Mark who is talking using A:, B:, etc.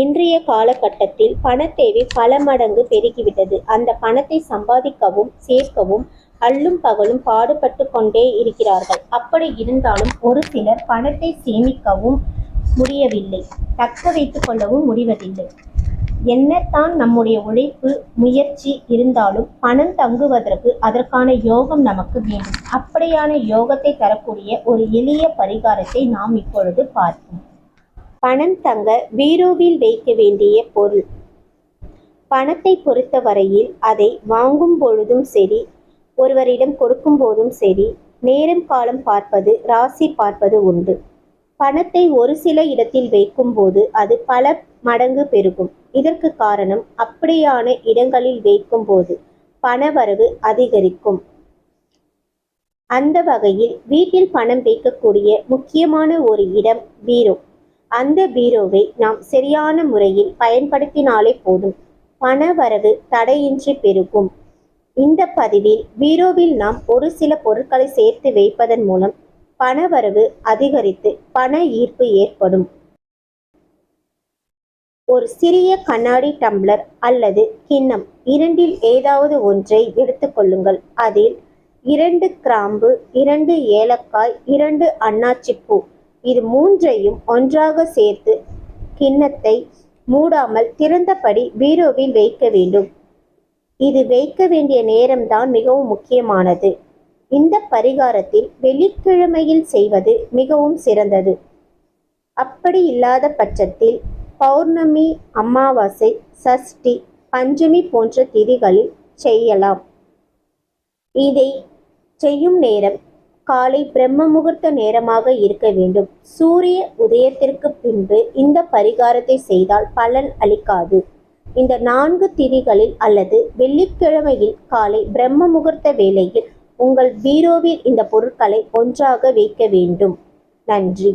A: இன்றைய காலகட்டத்தில் பணத்தேவை பல மடங்கு பெருகிவிட்டது. அந்த பணத்தை சம்பாதிக்கவும் சேர்க்கவும் அல்லும் பகலும் பாடுபட்டு கொண்டே இருக்கிறார்கள். அப்படி இருந்தாலும் ஒரு சிலர் பணத்தை சேமிக்கவும் முடியவில்லை. தக்க வைத்துக் கொள்ளவும் முடிவதில்லை. என்னத்தான் நம்முடைய உழைப்பு முயற்சி இருந்தாலும் பணம் தங்குவதற்கு அதற்கான யோகம் நமக்கு வேண்டும். அப்படியான யோகத்தை தரக்கூடிய ஒரு எளிய பரிகாரத்தை நாம் இப்பொழுது பார்ப்போம். பணம் தங்க பீரோவில் வைக்க வேண்டிய பொருள். பணத்தை பொறுத்தவரையில் அதை வாங்கும் பொழுதும் சரி ஒருவரிடம் கொடுக்கும் போதும் சரி நேரம் காலம் பார்ப்பது ராசி பார்ப்பது உண்டு. பணத்தை ஒரு சில இடத்தில் வைக்கும்போது அது பல மடங்கு பெருகும். இதற்கு காரணம் அப்படியான இடங்களில் வைக்கும்போது பணவரவு அதிகரிக்கும். அந்த வகையில் வீட்டில் பணம் வைக்கக்கூடிய முக்கியமான ஒரு இடம் பீரோ. அந்த பீரோவை நாம் சரியான முறையில் பயன்படுத்தினாலே போதும். பணவரவு தடையின்றி பெருகும். இந்த பதிவில் பீரோவில் நாம் ஒரு சில பொருட்களை சேர்த்து வைப்பதன் மூலம் பணவரவு அதிகரித்து பண ஈர்ப்பு ஏற்படும். ஒரு சிறிய கண்ணாடி டம்ளர் அல்லது கிண்ணம் இரண்டில் ஏதாவது ஒன்றை எடுத்துக்கொள்ளுங்கள் அதில் இரண்டு கிராம்பு இரண்டு ஏலக்காய் இரண்டு அன்னாச்சிப்பூ இது மூன்றையும் ஒன்றாக சேர்த்து கிண்ணத்தை மூடாமல் திறந்தபடி பீரோவில் வைக்க வேண்டும். இது வைக்க வேண்டிய நேரம்தான் மிகவும் முக்கியமானது. இந்த பரிகாரத்தில் வெள்ளிக்கிழமையில் செய்வது மிகவும் சிறந்தது. அப்படி இல்லாத பட்சத்தில் பௌர்ணமி அமாவாசை சஷ்டி பஞ்சமி போன்ற திதிகளில் செய்யலாம். இதை செய்யும் நேரம் காலை பிரம்ம முகூர்த்த நேரமாக இருக்க வேண்டும். சூரிய உதயத்திற்கு பின்பு இந்த பரிகாரத்தை செய்தால் பலன் அளிக்காது. இந்த நான்கு திதிகளில் அல்லது வெள்ளிக்கிழமையில் காலை பிரம்ம முகூர்த்த வேளையில் உங்கள் பீரோவில் இந்த பொருட்களை ஒன்றாக வைக்க வேண்டும். நன்றி.